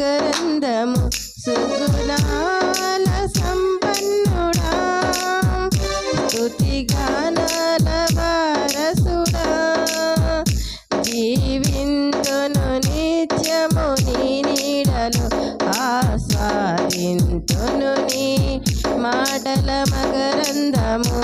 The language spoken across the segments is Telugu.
మాటల మకరందము సుగుణాల సంపన్నుడా స్తుతిగానాల వారసుడా జీవింతును నిత్యము నీ నీడలో ఆస్వాదింతును నీ మాటల మకరందము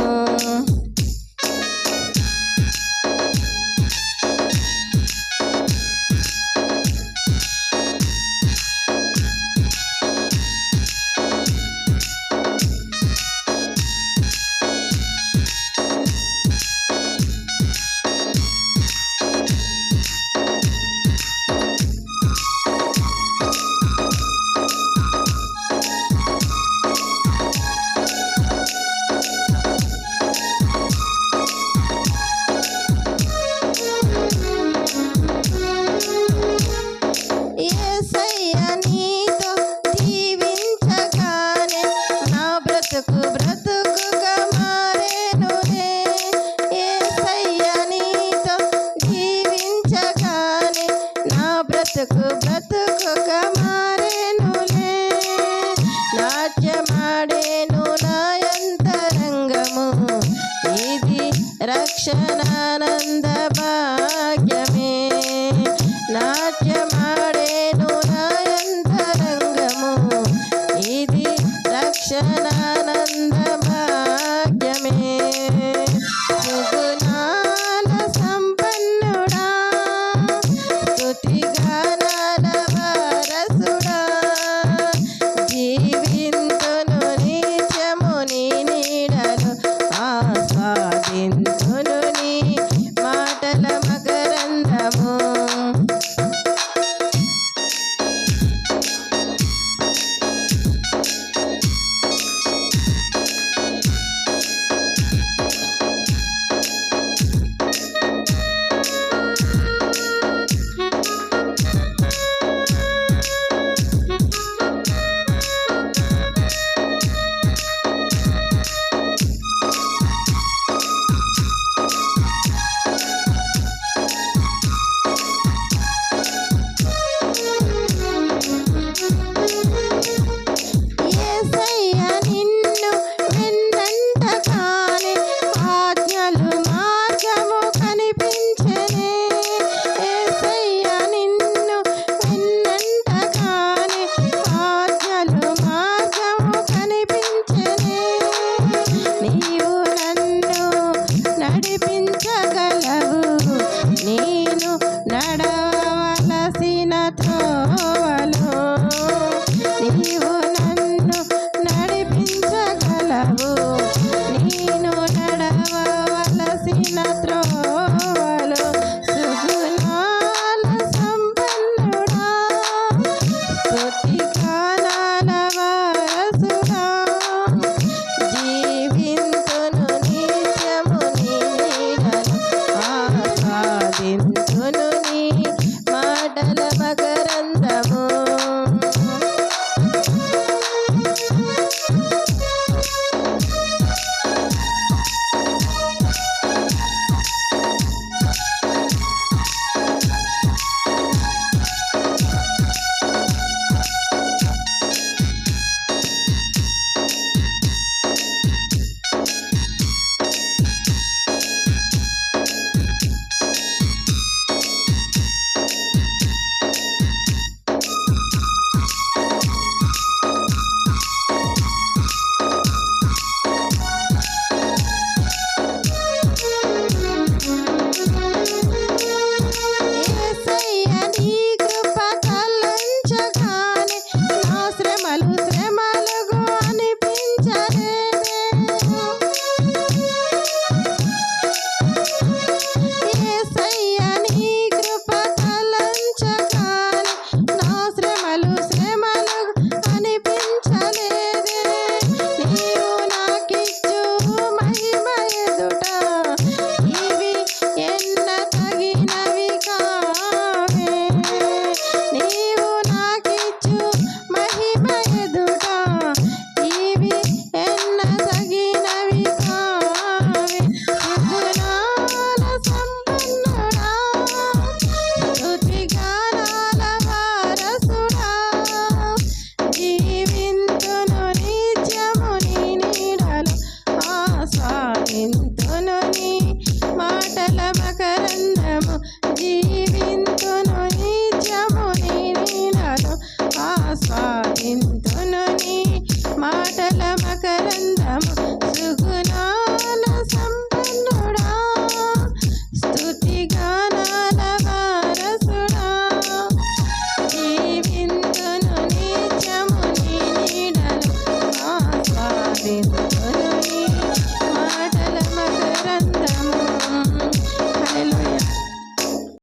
Okay. Oh.